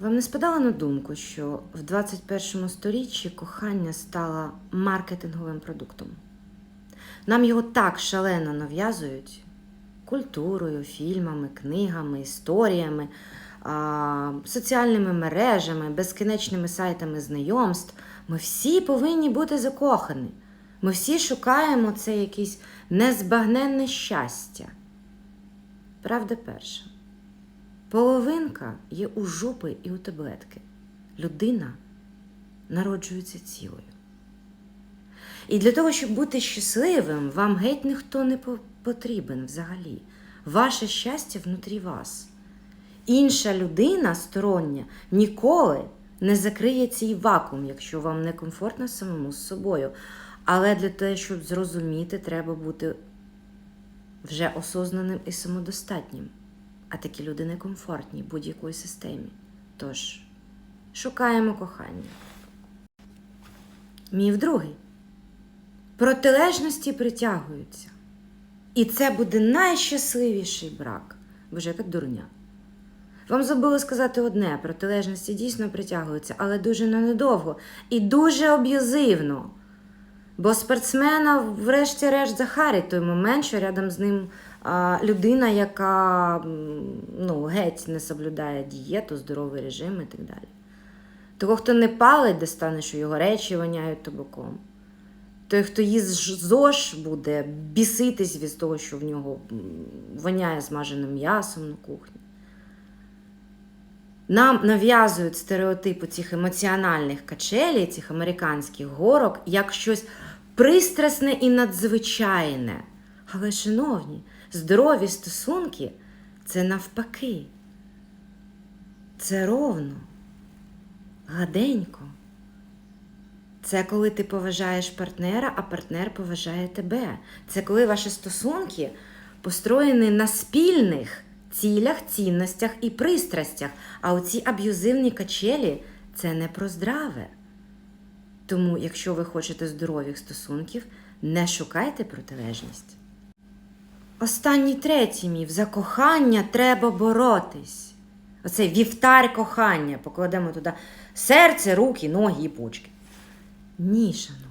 Вам не спадало на думку, що в 21 сторіччі кохання стало маркетинговим продуктом? Нам його так шалено нав'язують культурою, фільмами, книгами, історіями, соціальними мережами, безкінечними сайтами знайомств. Ми всі повинні бути закохані. Ми всі шукаємо це якесь незбагненне щастя. Правда перша. Половинка є у жопи і у таблетки. Людина народжується цілою. І для того, щоб бути щасливим, вам геть ніхто не потрібен взагалі. Ваше щастя внутрі вас. Інша людина стороння ніколи не закриє цей вакуум, якщо вам некомфортно самому з собою. Але для того, щоб зрозуміти, треба бути вже осознаним і самодостатнім. А такі люди некомфортні будь-якої системі. Тож, шукаємо кохання. Міф другий. Протилежності притягуються. І це буде найщасливіший брак. Боже, яка дурня. Вам забули сказати одне: протилежності дійсно притягуються, але дуже ненадовго і дуже аб'юзивно. Бо спортсмена, врешті-решт, захарить той момент, що рядом з ним а, людина, яка ну, геть не соблюдає дієту, здоровий режим і так далі. Того, хто не палить, де стане, що його речі воняють табаком. Той, хто їсть ЗОЖ, буде біситись від того, що в нього воняє змаженим м'ясом на кухні. Нам нав'язують стереотипи цих емоціональних качелей, цих американських горок, як щось пристрасне і надзвичайне. Але, шановні, здорові стосунки це навпаки. Це ровно, гаденько. Це коли ти поважаєш партнера, а партнер поважає тебе. Це коли ваші стосунки построєні на спільних цілях, цінностях і пристрастях. А оці аб'юзивні качелі це не про здраве. Тому, якщо ви хочете здорових стосунків, не шукайте протилежність. Останній третій міф за кохання треба боротись. Оцей вівтар кохання. Покладемо туди серце, руки, ноги і почки. Ні, шановні.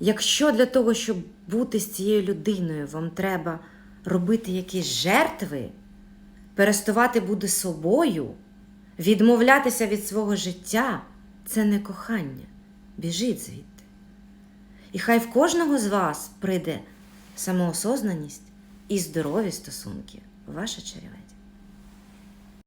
Якщо для того, щоб бути з цією людиною, вам треба робити якісь жертви, переставати бути собою, відмовлятися від свого життя, це не кохання. Біжіть звідти. І хай в кожного з вас прийде самоосознаність і здорові стосунки. Ваша череве.